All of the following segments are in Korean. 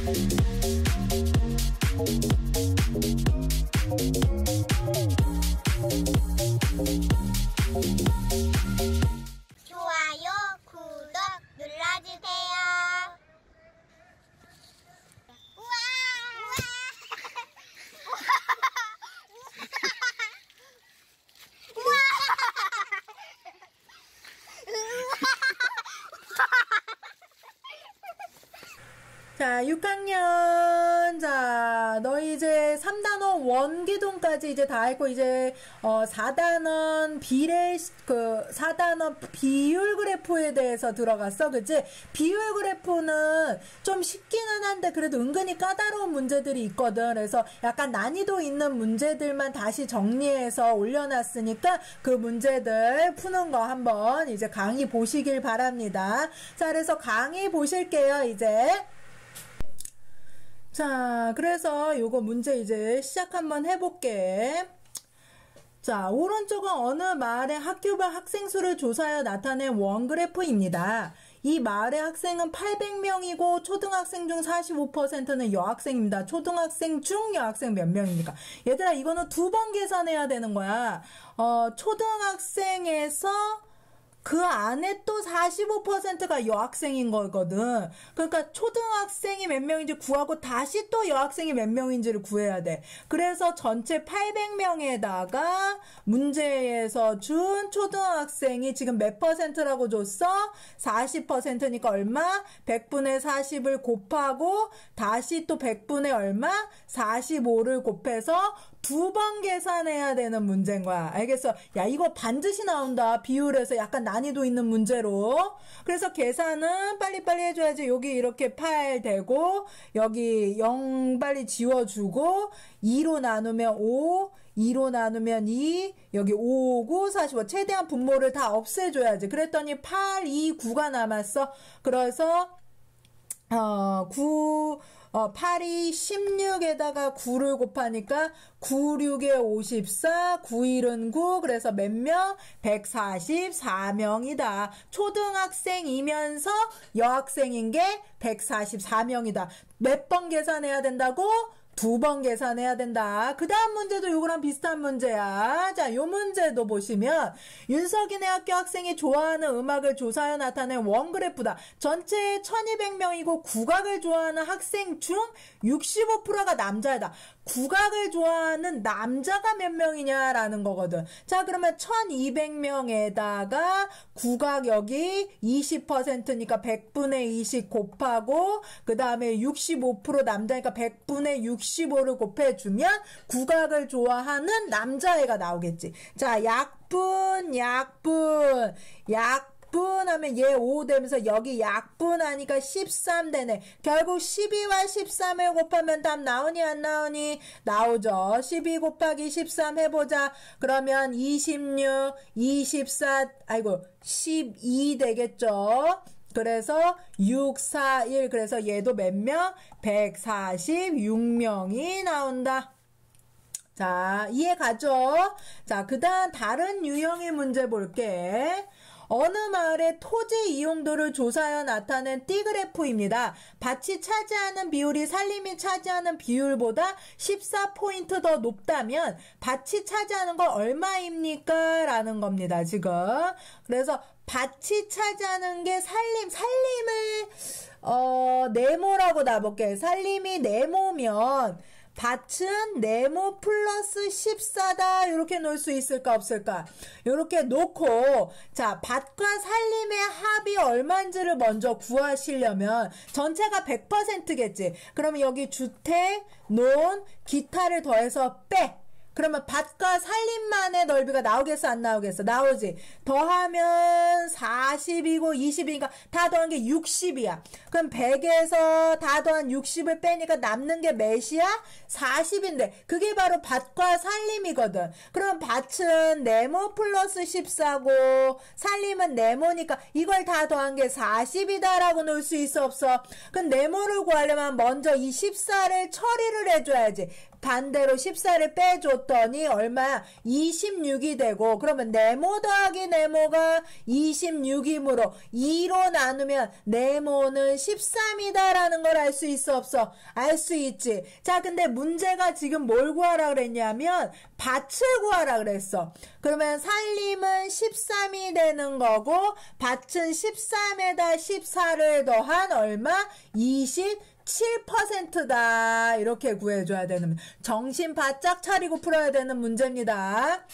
Thank you. 이제 다 했고, 이제, 어, 4단원 비례, 그, 4단원 비율 그래프에 대해서 들어갔어. 그치? 비율 그래프는 좀 쉽기는 한데, 그래도 은근히 까다로운 문제들이 있거든. 그래서 약간 난이도 있는 문제들만 다시 정리해서 올려놨으니까, 그 문제들 푸는 거 한번 이제 강의 보시길 바랍니다. 자, 그래서 강의 보실게요, 이제. 자, 그래서 요거 문제 이제 시작 한번 해볼게. 자, 오른쪽은 어느 마을의 학교별 학생 수를 조사하여 나타낸 원그래프입니다. 이 마을의 학생은 800명이고 초등학생 중 45%는 여학생입니다. 초등학생 중 여학생 몇 명입니까? 얘들아, 이거는 두 번 계산해야 되는 거야. 어, 초등학생에서 그 안에 또 45%가 여학생인 거거든. 그러니까 초등학생이 몇 명인지 구하고 다시 또 여학생이 몇 명인지를 구해야 돼. 그래서 전체 800명에다가 문제에서 준 초등학생이 지금 몇 퍼센트라고 줬어? 40%니까 얼마? 100분의 40을 곱하고 다시 또 100분의 얼마? 45를 곱해서 두 번 계산해야 되는 문제인 거야. 알겠어? 야, 이거 반드시 나온다. 비율에서 약간 난이도 있는 문제로. 그래서 계산은 빨리빨리 해줘야지. 여기 이렇게 8 되고, 여기 0 빨리 지워주고, 2로 나누면 5, 2로 나누면 2, 여기 5, 9, 45. 최대한 분모를 다 없애줘야지. 그랬더니 8, 2, 9가 남았어. 그래서, 어, 9, 어, 8이 16에다가 9를 곱하니까 9, 6에 54, 9, 1은 9, 그래서 몇 명? 144명이다. 초등학생이면서 여학생인 게 144명이다. 몇 번 계산해야 된다고? 두 번 계산해야 된다. 그 다음 문제도 요거랑 비슷한 문제야. 자, 요 문제도 보시면, 윤석이네 학교 학생이 좋아하는 음악을 조사하여 나타낸 원그래프다. 전체 1200명이고, 국악을 좋아하는 학생 중 65%가 남자다. 국악을 좋아하는 남자가 몇 명이냐라는 거거든. 자, 그러면 1200명에다가 국악 여기 20%니까 100분의 20 곱하고, 그 다음에 65% 남자니까 100분의 65를 곱해주면 국악을 좋아하는 남자애가 나오겠지. 자, 약분, 약분, 약 약분 하면 얘 5 되면서 여기 약분 하니까 13 되네. 결국 12와 13을 곱하면 답 나오니 안 나오니? 나오죠. 12 곱하기 13 해보자. 그러면 26, 24, 아이고 12 되겠죠. 그래서 6, 4, 1 그래서 얘도 몇 명? 146명이 나온다. 자, 이해 가죠? 자, 그 다음 다른 유형의 문제 볼게. 어느 마을의 토지 이용도를 조사하여 나타낸 띠그래프입니다. 밭이 차지하는 비율이 살림이 차지하는 비율보다 14포인트 더 높다면 밭이 차지하는 건 얼마입니까? 라는 겁니다, 지금. 그래서 밭이 차지하는 게 살림, 살림을, 어, 네모라고 놔볼게. 살림이 네모면, 밭은 네모 플러스 14다. 이렇게 놓을 수 있을까 없을까? 이렇게 놓고 자 밭과 살림의 합이 얼마인지를 먼저 구하시려면 전체가 100%겠지. 그러면 여기 주택, 논, 기타를 더해서 빼. 그러면 밭과 살림만의 넓이가 나오겠어 안 나오겠어? 나오지. 더하면 40이고 20이니까 다 더한 게 60이야. 그럼 100에서 다 더한 60을 빼니까 남는 게 몇이야? 40인데. 그게 바로 밭과 살림이거든. 그럼 밭은 네모 플러스 14고 살림은 네모니까 이걸 다 더한 게 40이다 라고 놓을 수 있어 없어? 그럼 네모를 구하려면 먼저 이 14를 처리를 해줘야지 반대로 14를 빼줬더니 얼마 26이 되고 그러면 네모 더하기 네모가 26이므로 2로 나누면 네모는 13이다라는 걸 알 수 있어 없어? 알 수 있지. 자 근데 문제가 지금 뭘 구하라 그랬냐면 밭을 구하라 그랬어. 그러면 살림은 13이 되는 거고 밭은 13에다 14를 더한 얼마? 20 7%다. 이렇게 구해줘야 되는, 정신 바짝 차리고 풀어야 되는 문제입니다.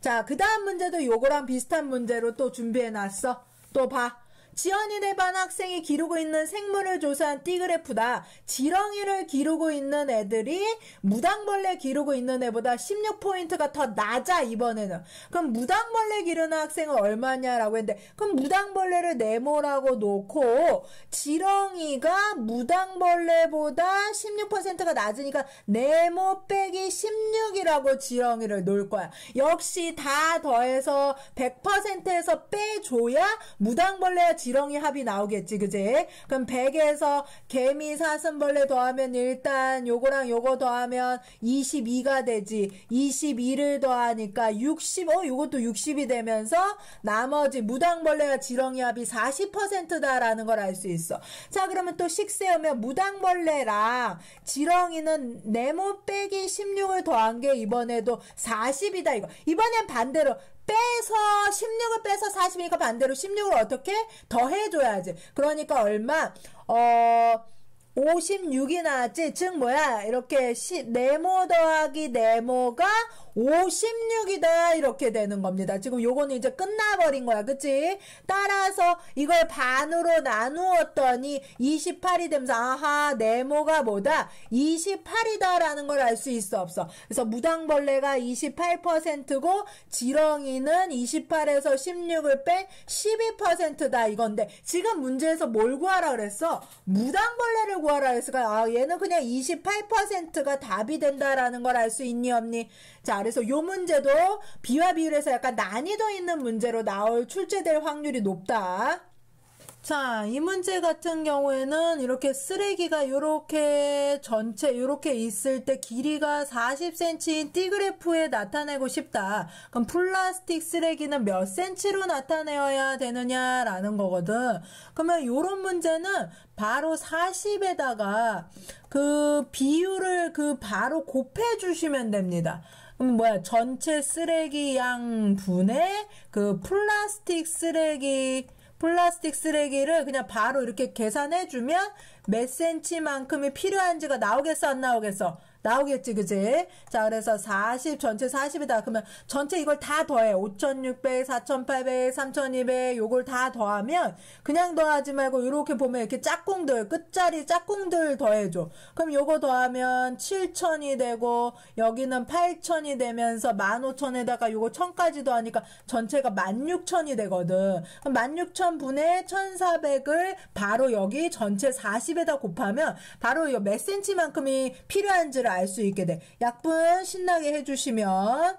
자, 그 다음 문제도 요거랑 비슷한 문제로 또 준비해놨어. 또 봐. 지연이네 반 학생이 기르고 있는 생물을 조사한 띠그래프다. 지렁이를 기르고 있는 애들이 무당벌레 기르고 있는 애보다 16포인트가 더 낮아 이번에는. 그럼 무당벌레 기르는 학생은 얼마냐라고 했는데 그럼 무당벌레를 네모라고 놓고 지렁이가 무당벌레보다 16%가 낮으니까 네모 빼기 16이라고 지렁이를 놓을 거야. 역시 다 더해서 100%에서 빼줘야 무당벌레와 지렁이 합이 나오겠지, 그지? 그럼 100에서 개미, 사슴벌레 더하면 일단 요거랑 요거 더하면 22가 되지. 22를 더하니까 60, 어, 요것도 60이 되면서 나머지 무당벌레와 지렁이 합이 40%다라는 걸 알 수 있어. 자, 그러면 또 식세우면 무당벌레랑 지렁이는 네모 빼기 16을 더한 게 이번에도 40이다, 이거. 이번엔 반대로 빼서 16을 빼서 40이니까 반대로 16을 어떻게 더해줘야지. 그러니까 얼마? 어 56이 나왔지? 즉 뭐야? 이렇게 시, 네모 더하기 네모가 56이다 이렇게 되는 겁니다. 지금 요거는 이제 끝나버린 거야. 그치? 따라서 이걸 반으로 나누었더니 28이 되면서 아하 네모가 뭐다? 28이다 라는 걸 알 수 있어 없어. 그래서 무당벌레가 28%고 지렁이는 28에서 16을 뺀 12%다 이건데 지금 문제에서 뭘 구하라 그랬어? 무당벌레를 구하라 그랬으니까 아 얘는 그냥 28%가 답이 된다라는 걸 알 수 있니 없니? 자, 그래서 요 문제도 비와 비율에서 약간 난이도 있는 문제로 나올 출제될 확률이 높다. 자, 이 문제 같은 경우에는 이렇게 쓰레기가 이렇게 전체 이렇게 있을 때 길이가 40cm인 띠그래프에 나타내고 싶다. 그럼 플라스틱 쓰레기는 몇 cm로 나타내어야 되느냐라는 거거든. 그러면 이런 문제는 바로 40에다가 그 비율을 그 바로 곱해 주시면 됩니다. 그럼 뭐야 전체 쓰레기 양 분의 그 플라스틱 쓰레기 플라스틱 쓰레기를 그냥 바로 이렇게 계산해주면 몇 센치만큼이 필요한지가 나오겠어 안 나오겠어 나오겠지, 그지? 자, 그래서 40, 전체 40이다. 그러면 전체 이걸 다 더해. 5,600, 4,800, 3,200, 요걸 다 더하면 그냥 더하지 말고 이렇게 보면 이렇게 짝꿍들, 끝자리 짝꿍들 더해줘. 그럼 요거 더하면 7,000이 되고, 여기는 8,000이 되면서 15,000에다가 요거 1,000까지 더하니까 전체가 16,000이 되거든. 그럼 16,000분의 1,400을 바로 여기 전체 40에다 곱하면 바로 몇 센치만큼이 필요한지를 알 수 있게 돼. 약분 신나게 해주시면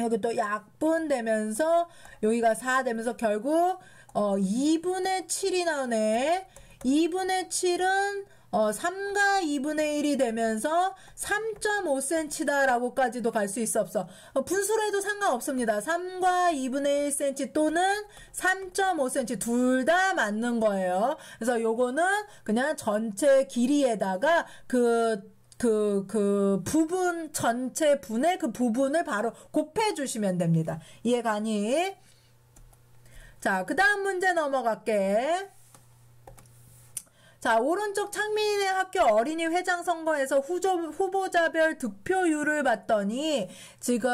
여기 또 약분 되면서 여기가 4 되면서 결국 어 2분의 7이 나오네. 2분의 7은 어, 3과 2분의 1이 되면서 3.5cm다라고까지도 갈 수 있어 없어. 어, 분수로 해도 상관없습니다. 3과 2분의 1cm 또는 3.5cm 둘 다 맞는 거예요. 그래서 요거는 그냥 전체 길이에다가 그 그, 그 부분, 전체 분의 그 부분을 바로 곱해주시면 됩니다. 이해가 니? 자, 그 다음 문제 넘어갈게. 자, 오른쪽 창민의 학교 어린이 회장 선거에서 후조, 후보자별 득표율을 봤더니 지금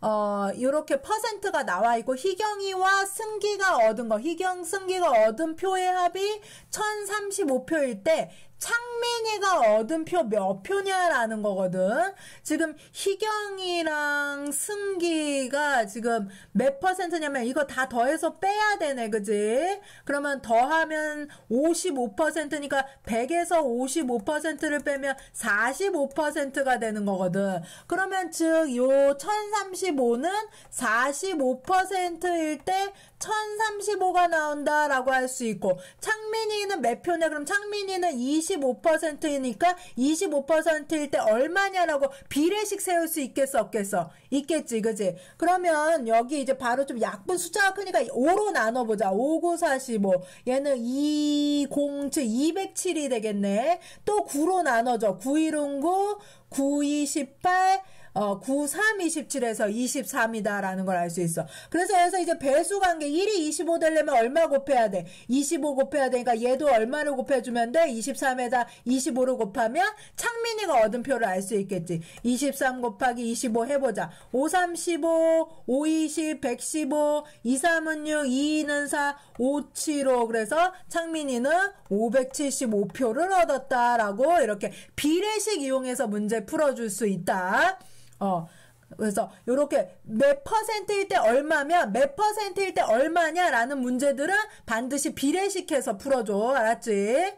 어, 이렇게 퍼센트가 나와 있고 희경이와 승기가 얻은 거, 희경, 승기가 얻은 표의 합이 1035표일 때 창민이가 얻은 표 몇 표냐라는 거거든. 지금 희경이랑 승기가 지금 몇 퍼센트냐면 이거 다 더해서 빼야 되네, 그지? 그러면 더하면 55%니까 100에서 55%를 빼면 45%가 되는 거거든. 그러면 즉, 요 1035는 45%일 때 1035가 나온다라고 할 수 있고, 창민이는 몇 표냐? 그럼 창민이는 20 25%니까 25%일 때 얼마냐라고 비례식 세울 수 있겠어 없겠어? 있겠지 그지? 그러면 여기 이제 바로 좀 약분 숫자가 크니까 5로 나눠보자 5, 9, 45 얘는 2, 0, 7, 207이 되겠네 또 9로 나눠줘 9, 1, 9, 9, 2, 18 어, 9, 3, 27에서 23이다라는 걸 알 수 있어. 그래서 여기서 이제 배수 관계 1이 25 되려면 얼마 곱해야 돼? 25 곱해야 되니까 얘도 얼마를 곱해주면 돼? 23에다 25를 곱하면 창민이가 얻은 표를 알 수 있겠지. 23 곱하기 25 해보자. 5, 3, 15, 5, 20, 115, 2, 3은 6, 2, 2는 4, 5, 7, 5. 그래서 창민이는 575표를 얻었다라고 이렇게 비례식 이용해서 문제 풀어줄 수 있다. 어. 그래서 요렇게 몇 퍼센트일 때 얼마면 몇 퍼센트일 때 얼마냐라는 문제들은 반드시 비례식해서 풀어줘. 알았지?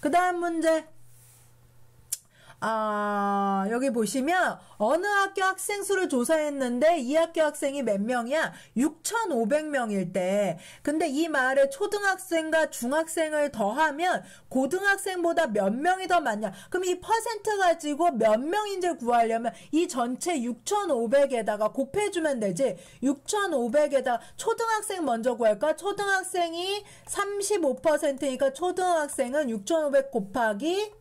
그 다음 문제. 아, 여기 보시면 어느 학교 학생 수를 조사했는데 이 학교 학생이 몇 명이야? 6,500명일 때. 근데 이 말에 초등학생과 중학생을 더하면 고등학생보다 몇 명이 더 많냐? 그럼 이 퍼센트 가지고 몇 명인지 구하려면 이 전체 6,500에다가 곱해주면 되지. 6,500에다 초등학생 먼저 구할까? 초등학생이 35%니까 초등학생은 6,500 곱하기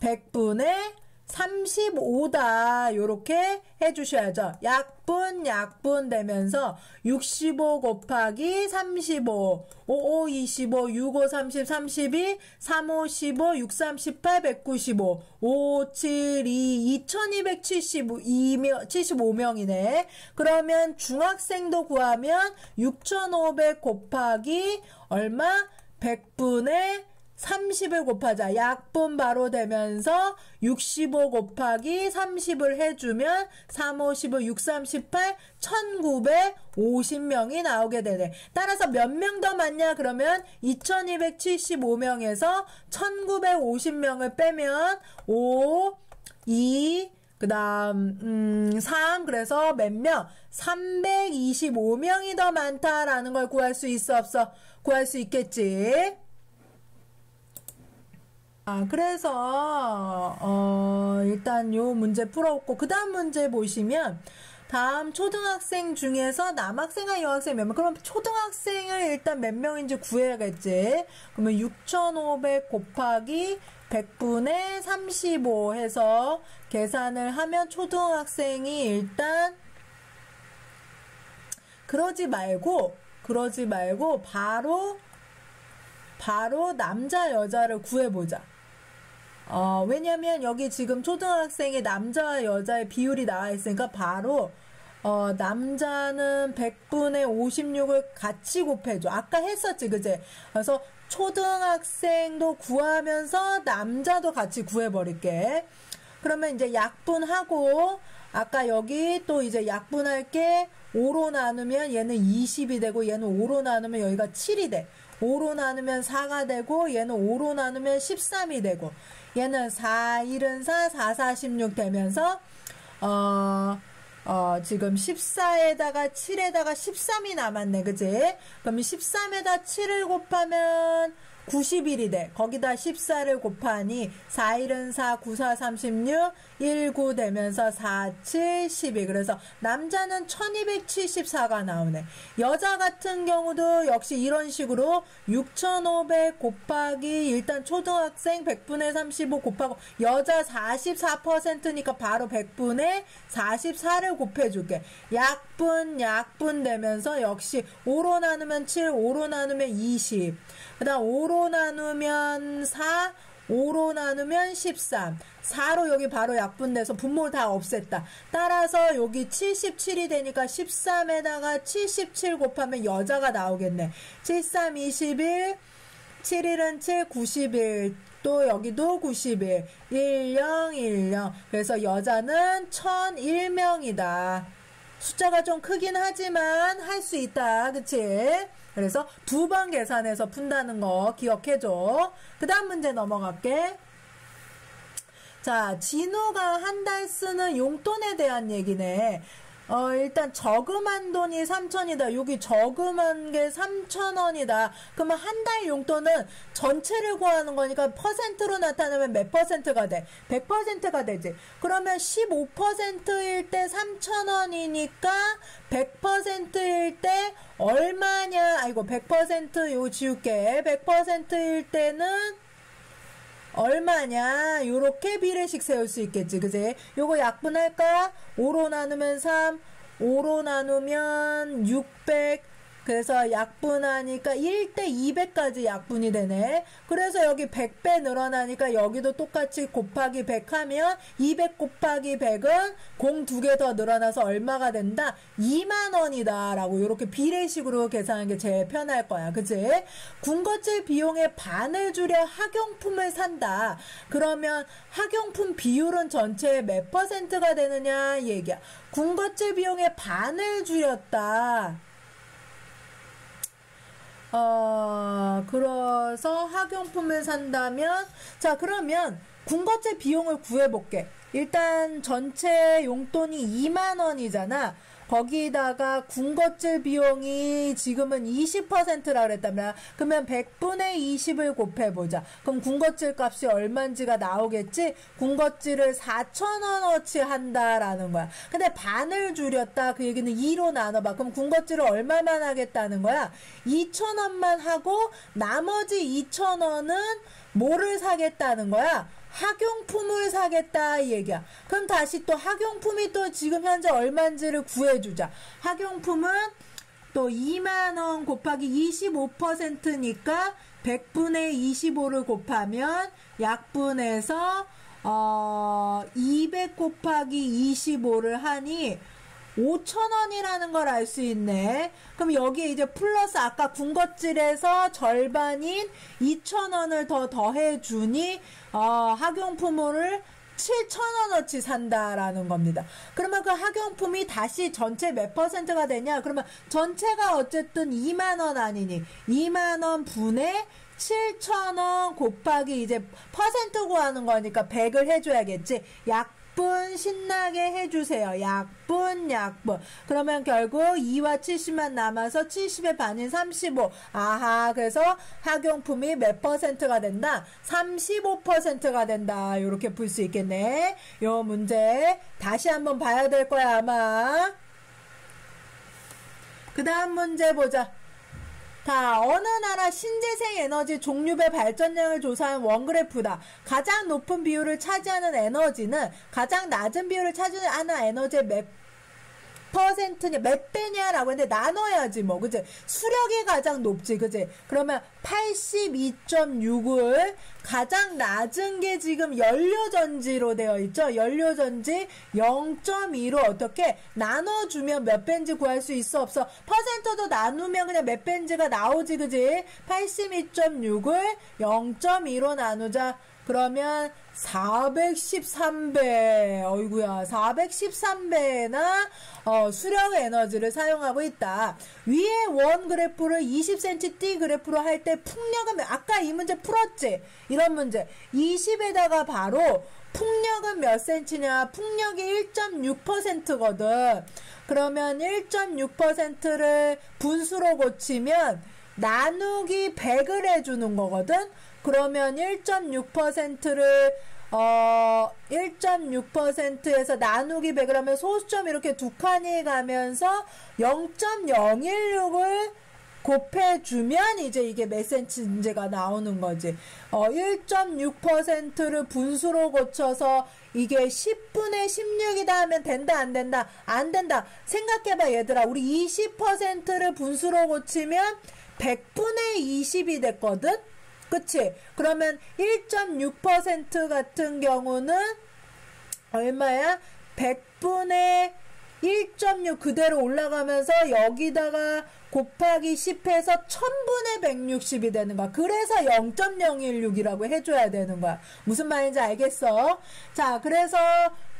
100분의 35다 요렇게 해주셔야죠. 약분 약분 되면서 65 곱하기 35 55 25 65 30 32 35 15 63 18 195 5 7 2 2275 75명이네. 그러면 중학생도 구하면 6500 곱하기 얼마? 100분의 30을 곱하자. 약분 바로 되면서 65 곱하기 30을 해주면 3, 5, 15, 6, 3, 18, 1950명이 나오게 되네. 따라서 몇 명 더 많냐? 그러면 2275명에서 1950명을 빼면 5, 2, 그 다음, 음, 3, 그래서 몇 명? 325명이 더 많다라는 걸 구할 수 있어, 없어? 구할 수 있겠지? 아, 그래서, 어, 일단 요 문제 풀어왔고, 그 다음 문제 보시면, 다음 초등학생 중에서 남학생과 여학생 몇 명? 그럼 초등학생을 일단 몇 명인지 구해야겠지. 그러면 6,500 곱하기 100분의 35 해서 계산을 하면 초등학생이 일단 그러지 말고 그러지 말고 바로 바로 남자 여자를 구해보자. 어, 왜냐면 여기 지금 초등학생의 남자와 여자의 비율이 나와 있으니까 바로 어, 남자는 100분의 56을 같이 곱해줘. 아까 했었지, 그제? 그래서 초등학생도 구하면서 남자도 같이 구해버릴게. 그러면 이제 약분하고, 아까 여기 또 이제 약분할 게 5로 나누면 얘는 20이 되고 얘는 5로 나누면 여기가 7이 돼. 5로 나누면 4가 되고 얘는 5로 나누면 13이 되고 얘는 4, 1은 4, 4, 4, 16 되면서 어, 어, 지금 14에다가 7에다가 13이 남았네, 그지? 그럼 13에다 7을 곱하면 90일이 돼. 거기다 14를 곱하니 4, 1은 4, 9, 4, 36, 1, 9 되면서 4, 7, 12. 그래서 남자는 1274가 나오네. 여자 같은 경우도 역시 이런 식으로 6500 곱하기 일단 초등학생 100분의 35 곱하고 여자 44%니까 바로 100분의 44를 곱해줄게. 약분, 약분 되면서 역시 5로 나누면 7, 5로 나누면 20. 그 다음 5로 나누면 4, 5로 나누면 13. 4로 여기 바로 약분돼서 분모를 다 없앴다. 따라서 여기 77이 되니까 13에다가 77 곱하면 여자가 나오겠네. 73, 21, 7일은 7, 91. 또 여기도 91. 10, 10. 그래서 여자는 1001명이다. 숫자가 좀 크긴 하지만 할 수 있다. 그치? 그래서 두 번 계산해서 푼다는 거 기억해줘. 그 다음 문제 넘어갈게. 자, 진호가 한 달 쓰는 용돈에 대한 얘기네. 어, 일단 저금한 돈이 3천이다. 여기 저금한 게 3천 원이다. 그러면 한 달 용돈은 전체를 구하는 거니까 퍼센트로 나타내면 몇 퍼센트가 돼? 100%가 되지. 그러면 15%일 때 3천 원이니까 100%일 때 얼마냐? 아이고 100%요 지울게. 100%일 때는 얼마냐? 요렇게 비례식 세울 수 있겠지 그지? 요거 약분할까 5로 나누면 3 5로 나누면 600 그래서 약분하니까 1대 200까지 약분이 되네. 그래서 여기 100배 늘어나니까 여기도 똑같이 곱하기 100 하면 200 곱하기 100은 공 두 개 더 늘어나서 얼마가 된다? 2만 원이다. 라고 이렇게 비례식으로 계산하는 게 제일 편할 거야. 그치? 군것질 비용의 반을 줄여 학용품을 산다. 그러면 학용품 비율은 전체의 몇 퍼센트가 되느냐? 얘기야. 군것질 비용의 반을 줄였다. 어, 그래서 학용품을 산다면, 자, 그러면 군것질 비용을 구해볼게. 일단 전체 용돈이 2만원이잖아. 거기다가 군것질 비용이 지금은 20%라 그랬다면 그러면 100분의 20을 곱해보자. 그럼 군것질 값이 얼마인지가 나오겠지? 군것질을 4천원어치 한다라는 거야. 근데 반을 줄였다. 그 얘기는 2로 나눠봐. 그럼 군것질을 얼마만 하겠다는 거야? 2천원만 하고 나머지 2천원은 뭐를 사겠다는 거야? 학용품을 사겠다 이 얘기야. 그럼 다시 또 학용품이 또 지금 현재 얼마인지를 구해주자. 학용품은 또 2만원 곱하기 25%니까 100분의 25를 곱하면 약분해서 어, 200 곱하기 25를 하니 5천 원이라는 걸 알 수 있네. 그럼 여기에 이제 플러스 아까 군것질에서 절반인 2천 원을 더 더해 주니 어, 학용품을 7천원어치 산다라는 겁니다. 그러면 그 학용품이 다시 전체 몇 퍼센트가 되냐? 그러면 전체가 어쨌든 2만원 아니니 2만원 분의 7천원 곱하기 이제 퍼센트 구하는 거니까 100을 해줘야겠지. 약 약분 신나게 해주세요. 약분, 약분. 그러면 결국 2와 70만 남아서 70의 반인 35. 아하, 그래서 학용품이 몇 퍼센트가 된다? 35%가 된다. 이렇게 풀 수 있겠네. 요 문제 다시 한번 봐야 될 거야, 아마. 그 다음 문제 보자. 자, 어느 나라 신재생 에너지 종류별 발전량을 조사한 원그래프다. 가장 높은 비율을 차지하는 에너지는 가장 낮은 비율을 차지하는 에너지의 몇 퍼센트냐, 몇 배냐라고 했는데 나눠야지 뭐, 그지? 수력이 가장 높지, 그지? 그러면 82.6을 가장 낮은 게 지금 연료전지로 되어 있죠? 연료전지 0.2로 어떻게 나눠주면 몇 벤지 구할 수 있어, 없어? 퍼센트도 나누면 그냥 몇 벤지가 나오지, 그지? 82.6을 0.2로 나누자. 그러면 413배, 어이구야, 413배나 어, 수력 에너지를 사용하고 있다. 위에 원 그래프를 20cm 띠 그래프로 할 때 풍력은 아까 이 문제 풀었지? 이런 문제. 20에다가 바로 풍력은 몇 cm냐? 풍력이 1.6%거든. 그러면 1.6%를 분수로 고치면 나누기 100을 해주는 거거든. 그러면 1.6%를 어 1.6%에서 나누기 100을 하면 소수점 이렇게 두 칸이 가면서 0.016을 곱해주면 이제 이게 몇 센치인지가 나오는 거지. 어, 1.6%를 분수로 고쳐서 이게 10분의 16이다 하면 된다, 안 된다? 안 된다. 생각해봐, 얘들아. 우리 20%를 분수로 고치면 100분의 20이 됐거든? 그치? 그러면 1.6% 같은 경우는 얼마야? 100분의 1.6 그대로 올라가면서 여기다가 곱하기 10해서 1000분의 160이 되는 거야. 그래서 0.016이라고 해줘야 되는 거야. 무슨 말인지 알겠어? 자, 그래서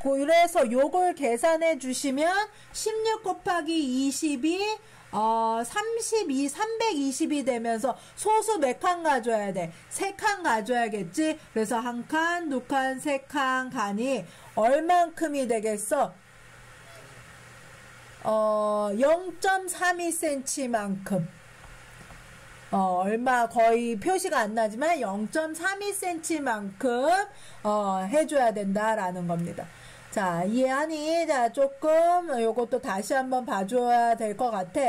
그래서 요걸 계산해 주시면 16 곱하기 20이 어, 32, 320이 되면서 소수 몇 칸 가져야 돼? 세 칸 가져야겠지? 그래서 한 칸, 두 칸, 세 칸 간이 얼만큼이 되겠어? 어, 0.32cm만큼. 어, 얼마 거의 표시가 안 나지만 0.32cm만큼 어, 해줘야 된다라는 겁니다. 자, 이해하니? 자, 조금 요것도 다시 한번 봐줘야 될 것 같아.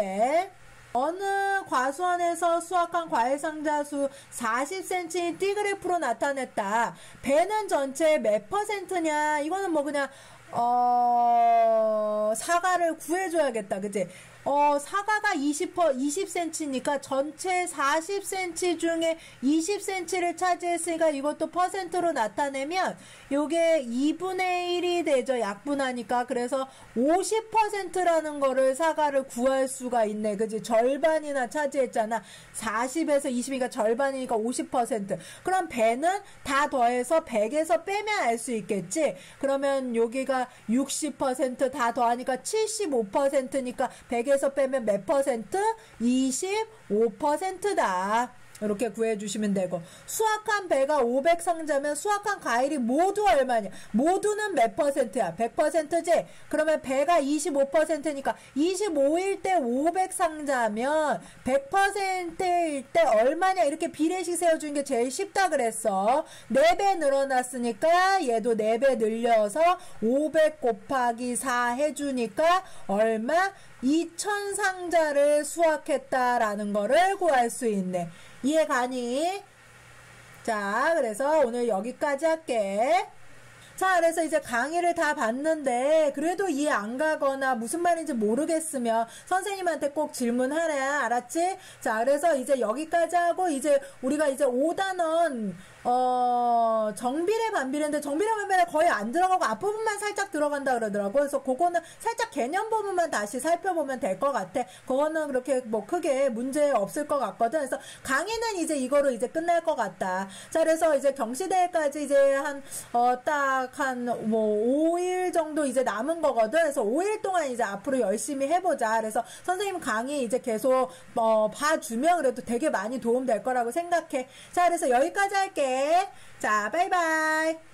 어느 과수원에서 수확한 과일 상자 수 40cm 띠그래프로 나타냈다. 배는 전체 몇 퍼센트냐? 이거는 뭐 그냥 어 사과를 구해줘야겠다, 그지? 어, 사과가 20, 20cm니까 전체 40cm 중에 20cm를 차지했으니까 이것도 퍼센트로 나타내면 요게 2분의 1이 되죠. 약분하니까. 그래서 50%라는 거를 사과를 구할 수가 있네. 그지? 절반이나 차지했잖아. 40에서 20이니까 절반이니까 50%. 그럼 배는 다 더해서 100에서 빼면 알 수 있겠지? 그러면 여기가 60%다 더하니까 75%니까 100에서 빼면 몇 퍼센트? 25%다. 이렇게 구해주시면 되고. 수확한 배가 500상자면 수확한 과일이 모두 얼마냐? 모두는 몇 퍼센트야? 100%지? 그러면 배가 25%니까 25일 때 500상자면 100%일 때 얼마냐? 이렇게 비례식 세워주는 게 제일 쉽다 그랬어. 4배 늘어났으니까 얘도 4배 늘려서 500 곱하기 4 해주니까 얼마 2000상자를 수확했다라는 거를 구할 수 있네 이해 가니? 자, 그래서 오늘 여기까지 할게. 자, 그래서 이제 강의를 다 봤는데, 그래도 이해 안 가거나 무슨 말인지 모르겠으면 선생님한테 꼭 질문하래. 알았지? 자, 그래서 이제 여기까지 하고, 이제 우리가 이제 5단원, 어, 정비례 반비례인데 정비례 반비례 거의 안 들어가고 앞부분만 살짝 들어간다 그러더라고. 그래서 그거는 살짝 개념 부분만 다시 살펴보면 될 것 같아. 그거는 그렇게 뭐 크게 문제 없을 것 같거든. 그래서 강의는 이제 이거로 이제 끝날 것 같다. 자, 그래서 이제 경시대회까지 이제 한, 어, 딱한 뭐 5일 정도 이제 남은 거거든. 그래서 5일 동안 이제 앞으로 열심히 해보자. 그래서 선생님 강의 이제 계속, 어, 봐주면 그래도 되게 많이 도움 될 거라고 생각해. 자, 그래서 여기까지 할게. 자, 바이바이.